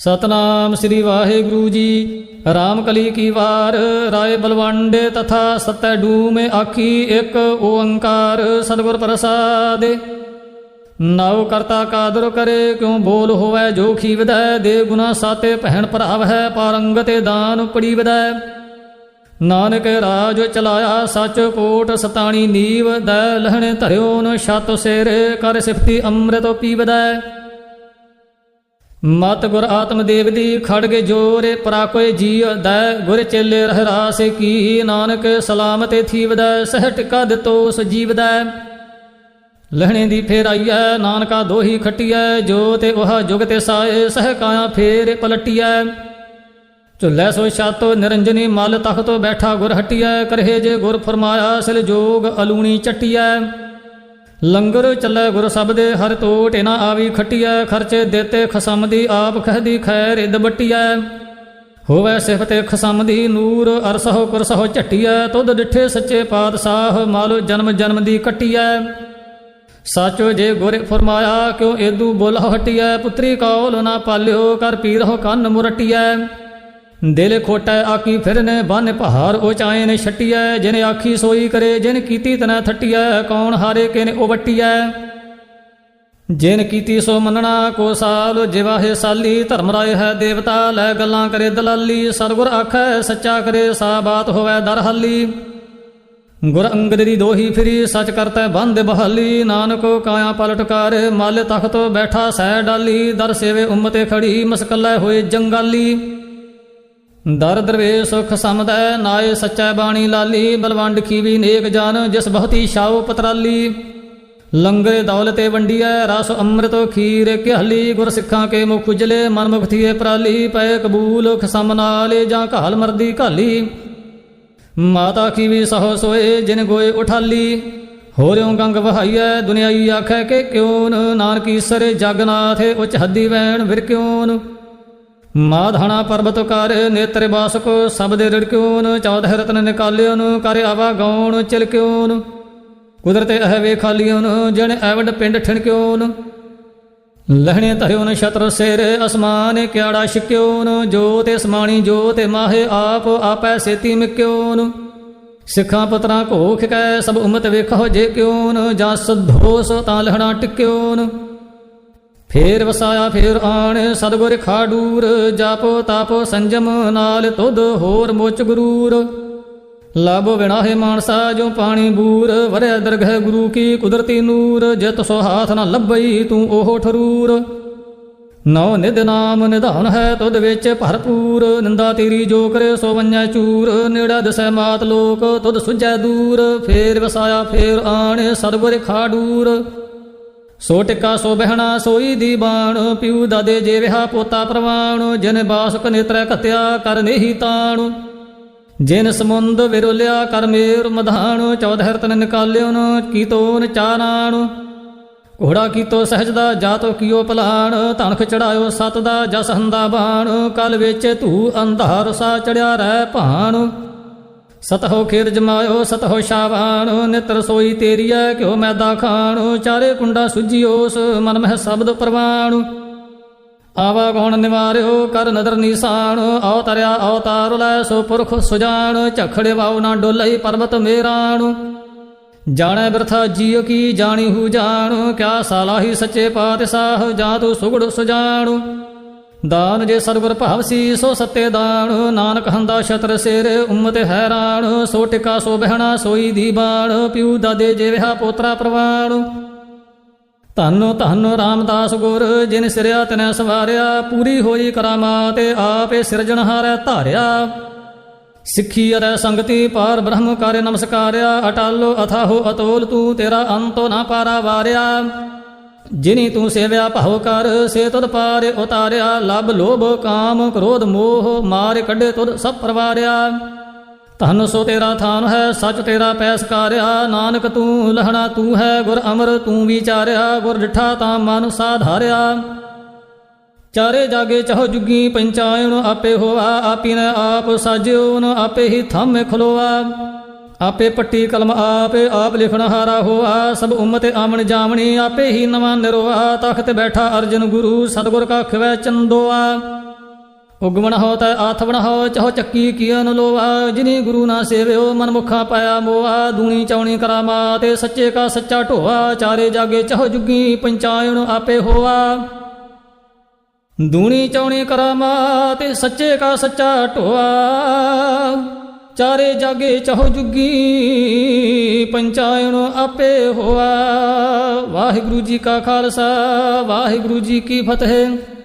ਸਤਨਾਮ ਸ੍ਰੀ ਵਾਹਿਗੁਰੂ ਜੀ। ਰਾਮ ਕਲੀ ਕੀ ਵਾਰ, ਰਾਏ ਬਲਵੰਡੇ ਤਥਾ ਸਤੈ ਡੂਮੇ ਆਖੀ ਇੱਕ ਓੰਕਾਰ ਸਤਿਗੁਰ ਪ੍ਰਸਾਦਿ। ਨਵ ਕਰਤਾ ਕਾਦਰ ਕਰੇ, ਕਿਉ ਬੋਲ ਹੋਵੇ ਜੋ ਖੀਵਦੈ, ਦੇ ਗੁਨਾ ਸਾਤੇ ਭੈਣ ਭਰਾਵ ਹੈ ਪਾਰੰਗਤੇ ਦਾਨ ਪੜੀ ਵਦੈ ਨਾਨਕ ਰਾਜ ਚਲਾਇਆ ਸੱਚ ਕੋਟ ਸਤਾਣੀ ਨੀਵ, ਦੈ ਲਹਣੇ ਧਰਿਓ ਨ ਛਤ ਸਿਰ, ਕਰ ਸਿਫਤੀ ਅੰਮ੍ਰਿਤ ਪੀਵਦੈ। ਮਤ ਗੁਰ ਆਤਮ ਦੇਵ ਦੀ ਖੜਗੇ ਜੋਰੇ, ਪਰਾ ਕੋਈ ਜੀ ਦੈ, ਗੁਰ ਚੇਲੇ ਰਹਿ ਰਾਸੇ ਕੀ, ਨਾਨਕ ਸਲਾਮਤੇ ਥੀਵਦੈ ਸਹਿ ਟਿਕਾ ਦਿੱਤੋ ਸਜੀਵਦੈ ਲਹਿਣੇ ਦੀ ਫੇਰ ਆਈਐ ਨਾਨਕਾ ਦੋਹੀ ਖਟੀਐ ਜੋ ਤੇ ਉਹ ਜੁਗ ਤੇ ਸਾਏ, ਸਹਿ ਕਾਇਆ ਫੇਰ ਪਲਟੀਐ। ਝੁੱਲੇ ਸੋ ਛਾਤੋ ਨਿਰੰਜਨੀ ਮਲ ਤਖਤੋ ਬੈਠਾ ਗੁਰ ਹਟੀਐ, ਕਰਹੇ ਜੇ ਗੁਰ ਫਰਮਾਇਆ, ਸਿਲ ਜੋਗ ਅਲੂਣੀ ਚਟੀਐ। ਲੰਗਰ ਚੱਲੇ ਗੁਰ ਦੇ ਹਰ ਤੋਟ ਨਾ ਆਵੀ ਖਟੀਐ, ਖਰਚੇ ਦੇਤੇ ਖਸਮ ਦੀ ਆਪ ਖਹਦੀ ਖੈਰ, ਇਦ ਬਟੀਐ। ਹੋਵੇ ਸਿਫਤੇ ਖਸਮ ਦੀ ਨੂਰ, ਅਰਸਹੁ ਕੁਰਸਹੁ ਝਟੀਐ, ਤੁਧ ਡਿਠੇ ਸੱਚੇ ਪਾਤਸ਼ਾਹ, ਮਾਲੋ ਜਨਮ ਜਨਮ ਦੀ ਕਟੀਐ। ਸਾਚੋ ਜੇ ਗੁਰ ਫਰਮਾਇਆ, ਕਿਉ ਏਦੂ ਬੋਲ ਹਟੀਐ? ਪੁੱਤਰੀ ਕੌਲ ਨਾ ਪਾਲਿਓ, ਕਰ ਪੀਰਹੁ ਕੰਨ ਮੁਰਟੀਐ। ਦਿਲ ਖੋਟੈ ਆਕੀ ਫਿਰਨੇ, ਬੰਨ ਪਹਾਰ ਉਚਾਏ ਨੇ ਛਟੀਐ, ਜਿਨ ਆਖੀ ਸੋਈ ਕਰੇ, ਜਿਨ ਕੀਤੀ ਤਨੈ ਥਟੀਐ, ਕੌਣ ਹਾਰੇ ਕਿਨ ਉਵਟੀਐ? ਜਿਨ ਕੀਤੀ ਸੋ ਮੰਨਣਾ, ਕੋ ਸਾਲ ਜਿਵਾਹੇ ਸਾਲੀ, ਧਰਮ ਰਾਏ ਹੈ ਦੇਵਤਾ, ਲੈ ਗੱਲਾਂ ਕਰੇ ਦਲਾਲੀ, ਸਰਗੁਰ ਆਖੈ, ਸੱਚਾ ਕਰੇ, ਸਾ ਬਾਤ ਹੋਵੇ ਦਰ ਹਾਲੀ। ਗੁਰ ਅੰਗਦ ਦੀ ਦੋਹੀ ਫਿਰੀ, ਸਚ ਕਰਤੈ ਬੰਦ ਬਹਾਲੀ, ਨਾਨਕ ਕਾਇਆ ਪਲਟ ਕਰ, ਮਲ ਤਖਤ ਬੈਠਾ ਸਹਿ ਡਾਲੀ, ਦਰ ਸੇਵੇ ਉਮਤੇ ਖੜੀ, ਮਸਕਲੈ ਹੋਏ ਜੰਗਾਲੀ। ਦਰ ਦਰਵੇ ਸੁਖ ਸਮਦੈ, ਨਾਏ ਸੱਚੈ ਬਾਣੀ ਲਾਲੀ, ਬਲਵੰਡ ਖੀਵੀ ਨੇਕ ਜਨ, ਜਿਸ ਬਹੁਤੀ ਛਾਉ ਪਤਰਾਲੀ। ਲੰਗਰ ਦੌਲਤੇ ਵੰਡੀਐ, ਰਸ ਅੰਮ੍ਰਿਤ ਖੀਰ ਕਿਹਲੀ ਗੁਰ ਸਿੱਖਾਂ ਕੇ ਮੁਖ ਉਜਲੇ, ਮਨ ਮੁਖ ਥੀਏ ਪ੍ਰਾਲੀ ਪਏ ਕਬੂਲ ਖਸਮ ਨਾਲੇ ਜਾਂ ਘਾਲ ਮਰਦੀ ਘਾਲੀ। ਮਾਤਾ ਕੀ ਵੀ ਸਹੁ ਸੋਏ, ਜਿਨ ਗੋਏ ਉਠਾਲੀ। ਹੋਰਿਓ ਗੰਗ ਵਹਾਈਐ, ਦੁਨਿਆਈ ਆਖੈ ਕਿ ਕਿਉਨ? ਨਾਨਕੀ ਸਰੇ ਜਗਨਾਥ, ਉਚ ਹੱਦੀ ਵੈਣ ਵਿਰ ਕਿਉਨ? ਮਾਧਾਣਾ ਪਰਬਤ ਕਰ ਨੇਤਰ ਬਾਸਕ ਸਬਦੇ ਰਿੜਕਿਉਨ ਚੌਦਹ ਰਤਨ ਨਿਕਾਲਿਓਨ, ਕਰ ਆਵਾ ਗੌਣ ਚਿਲਕਿਓਨ। ਕੁਦਰਤੇ ਅਹ ਵੇਖਾਲਿਓਨ ਜਣ ਐਵਡ ਪਿੰਡ ਠਿਣਕਿਓਨ। ਲਹਣੇ ਧਰਿਓਨ ਛਤਰ ਸਿਰ, ਅਸਮਾਨ ਕਿਆੜਾ ਛਿਕਿਓਨ। ਜੋਤ ਅਸਮਾਨੀ ਜੋਤ, ਮਾਹੇ ਆਪ ਆਪੈ ਸੇਤੀ ਮਿਕਿਓਨ। ਸਿੱਖਾਂ ਪਤਰਾਂ ਘੋਖ ਕੈ, ਸਭ ਉਮਤ ਵੇਖੋ ਜੇ ਕਿਉਨ ਜਾਂ ਸਧੋਸ ਤਾਂ ਲਹਿਣਾ ਟਿਕਿਓਨ। ਫੇਰ ਵਸਾਇਆ, ਫੇਰ ਆਣ, ਸਤਗੁਰ ਖਾਡੂਰ, ਜਾਪੋ ਤਾਪੋ ਸੰਜਮ ਨਾਲ ਤੁਧ ਹੋਰ ਮੋਚ ਗਰੂਰ। ਲਾਭੋ ਵਿਣਾਹੇ ਮਾਨਸਾ, ਜੋ ਪਾਣੀ ਬੂਰ ਵਰਿਆ ਦਰਗਹਿ ਗੁਰੂ ਕੀ ਕੁਦਰਤੀ ਨੂਰ, ਜਿਤ ਸੋ ਹਾਥ ਨਾ ਲੱਭਈ, ਤੂੰ ਉਹ ਠਰੂਰ। ਨਉ ਨਿਧ ਨਾਮ ਨਿਧਾਨ ਹੈ ਤੁਧ ਵਿੱਚ ਭਰਪੂਰ, ਨਿੰਦਾ ਤੇਰੀ ਜੋ ਕਰੇ ਸੋ ਵੰਜੈ ਚੂਰ। ਨੇੜਾ ਦਸੈ ਮਾਤ ਲੋਕ, ਤੁਧ ਸੁਝੈ ਦੂਰ। ਫੇਰ ਵਸਾਇਆ, ਫੇਰ ਆਣ, ਸਤਗੁਰ ਖਾਡੂਰ। ਸੋ ਟਿਕਾ, ਸੋ ਬਹਿਣਾ, ਸੋਈ ਦੀ ਬਾਣ ਪਿਉ ਦਾਦੇ ਜੇ ਵਿਹਾ ਪੋਤਾ ਪ੍ਰਵਾਣ, ਜਿਨ ਬਾਸਕ ਨੇਤਰੈ ਕਤਿਆ ਕਰ ਨੇਹੀ ਤਾਣ। ਜਿਨ ਸਮੁੰਦ ਵਿਰੁਲਿਆ, ਕਰ ਮੇਰ ਮਧਾਣ ਚੌਧਰ ਤਨ ਨਿਕਾਲਿਓਨ ਕੀਤੋਨ ਚਾਰਾਣ ਘੋੜਾ ਕੀਤੋ ਸਹਜਦਾ ਜਾਤੋ ਕੀਓ ਪਲਾਣ ਧਨਖ ਚੜਾਇਓ ਸਤ ਦਾ ਜਸ ਹੰਦਾ ਬਾਣ, ਕਲ ਵਿੱਚ ਧੂ ਅੰਧਾਰ, ਸਾ ਚੜਿਆ ਰਹਿ ਭਾਣ। ਸਤਹੁ ਖੇਰ ਜਮਾਇਓ, ਸਤਹੁ ਸ਼ਾਵਾਨ, ਨਿਤਰ ਸੋਈ ਤੇਰੀਐ ਕਿਉ ਮੈਦਾ ਖਾਣ ਚਾਰੇ ਕੁੰਡਾ ਸੁਜੀਓਸ ਮਨ ਮਹਿ ਸ਼ਬਦ ਪ੍ਰਵਾਣ। ਆਵਾ ਗਉਣ ਨਿਵਾਰਿਓ, ਕਰ ਨਦਰ ਨੀਸਾਨ ਅਵਤਰਿਆ ਅਵਤਾਰ ਲੈ, ਸੋ ਪੁਰਖ ਸੁਜਾਨ ਝਖੜੇ ਵਾਉ ਨਾ ਡੋਲਈ ਪਰਬਤ ਮੇਰਾਣ। ਜਾਣੈ ਬਿਰਥਾ ਜੀਉ ਕੀ ਜਾਣੀ ਹੂ ਜਾਣ, ਕਿਆ ਸਾਲਾਹੀ ਸੱਚੇ ਪਾਤਸ਼ਾਹ, ਜਾਂ ਤੂੰ ਸੁਗੜ ਸੁਜਾਣ। ਦਾਨ ਜੇ ਸਤਿਗੁਰ ਭਾਵਸੀ ਸੋ ਸੱਤੇ ਦਾਨ ਨਾਨਕ ਹੰਦਾ ਛਤਰ ਸਿਰ, ਉਮਤ ਹੈਰਾਨ ਸੋ ਟਿਕਾ, ਸੋ ਬਹਿਣਾ, ਸੋਈ ਦੀ ਬਾਣ। ਪਿਉ ਦਾਦੇ ਜੇ ਵਿਹਾ, ਪੋਤਰਾ ਪ੍ਰਵਾਣ। ਧੰਨੋ ਧੰਨੋ ਰਾਮਦਾਸ ਗੁਰ, ਜਿਨ ਸਿਰਿਆ ਤਨੈ ਸਵਾਰਿਆ, ਪੂਰੀ ਹੋਈ ਕਰਾਮਾਤ ਆਪੇ ਸਿਰਜਣਹਾਰੈ ਧਾਰਿਆ। ਸਿੱਖੀ ਅਰੈ ਸੰਗਤੀ, ਪਾਰ ਬ੍ਰਹਮ ਕਾਰੇ ਨਮਸਕਾਰਿਆ। ਅਟਾਲੋ, ਅਥਾਹੋ, ਅਤੋਲ, ਤੂੰ ਤੇਰਾ ਅੰਤੋ ਨਾ ਪਾਰਾ ਵਾਰਿਆ। ਜਿਨੀ ਤੂੰ ਸੇਵਿਆ ਭਉ ਕਰ, ਸੇ ਤੁਧ ਪਾਰ ਉਤਾਰਿਆ। ਲਬ ਲੋਭ ਕਾਮ, ਕ੍ਰੋਧ ਮੋਹ, ਮਾਰ ਕੱਢੇ ਤੁਧ ਸਭ ਪਰਵਾਰਿਆ। ਧਨ ਸੋ ਤੇਰਾ ਥਾਨ ਹੈ, ਸੱਚ ਤੇਰਾ ਪੈਸਕਾਰਿਆ ਨਾਨਕ ਤੂੰ ਲਹਣਾ ਤੂੰ ਹੈ, ਗੁਰ ਅਮਰ ਤੂੰ ਵਿਚਾਰਿਆ। ਗੁਰ ਡਿਠਾ ਤਾਂ ਮਨ ਸਾਧਾਰਿਆ। ਚਾਰੇ ਜਾਗੇ ਚਹੁ ਜੁਗੀ ਪੰਚਾਇਣ, ਆਪੇ ਹੋਆ, ਆਪੀ ਨੇ ਆਪ ਸਾਜਿਓ, ਨ ਆਪੇ ਹੀ ਥੰਮੇ ਖਲੋਆ। ਆਪੇ ਪੱਟੀ ਕਲਮ ਆਪੇ ਆਪ ਲਿਖਣ ਹਾਰਾ ਹੋਆ, ਸਭ ਉਮਤ ਆਵਣ ਜਾਵਣੀ, ਆਪੇ ਹੀ ਨਵਾਂ ਨਿਰਵਾ ਤਖਤ ਬੈਠਾ ਅਰਜਨ ਗੁਰੂ, ਸਤਗੁਰ ਕਾ ਖਵੈ ਚੰਦੋਆ। ਉਗਮਣ ਹੋ ਤੈ ਆਥਵਣ ਹੋ, ਚਹੁ ਚੱਕੀ ਕੀਨ ਲੋਵਾ ਜਿਨੀ ਗੁਰੂ ਨਾ ਸੇਵਿਓ ਮਨ ਮੁਖਾ ਪਾਇਆ ਮੋਆ, ਦੂਣੀ ਚੌਣੀ ਕਰਾਮਾ ਤੇ ਸੱਚੇ ਕਾ ਸੱਚਾ ਢੋਆ, ਚਾਰੇ ਜਾਗੇ ਚਹੁ ਜੁਗੀ, ਪੰਚਾਇਣ ਆਪੇ ਹੋਆ। ਦੂਣੀ ਚੌਣੀ ਕਰਾਮਾ ਤੇ ਸੱਚੇ ਕਾ ਸੱਚਾ ਢੋਆ। ਚਾਰੇ ਜਾਗੇ ਚਹੁ ਜੁਗੀ, ਪੰਚਾਇਣ ਆਪੇ ਹੋਆ। ਵਾਹਿਗੁਰੂ ਜੀ ਕਾ ਖਾਲਸਾ, ਵਾਹਿਗੁਰੂ ਜੀ ਕੀ ਫਤਿਹ।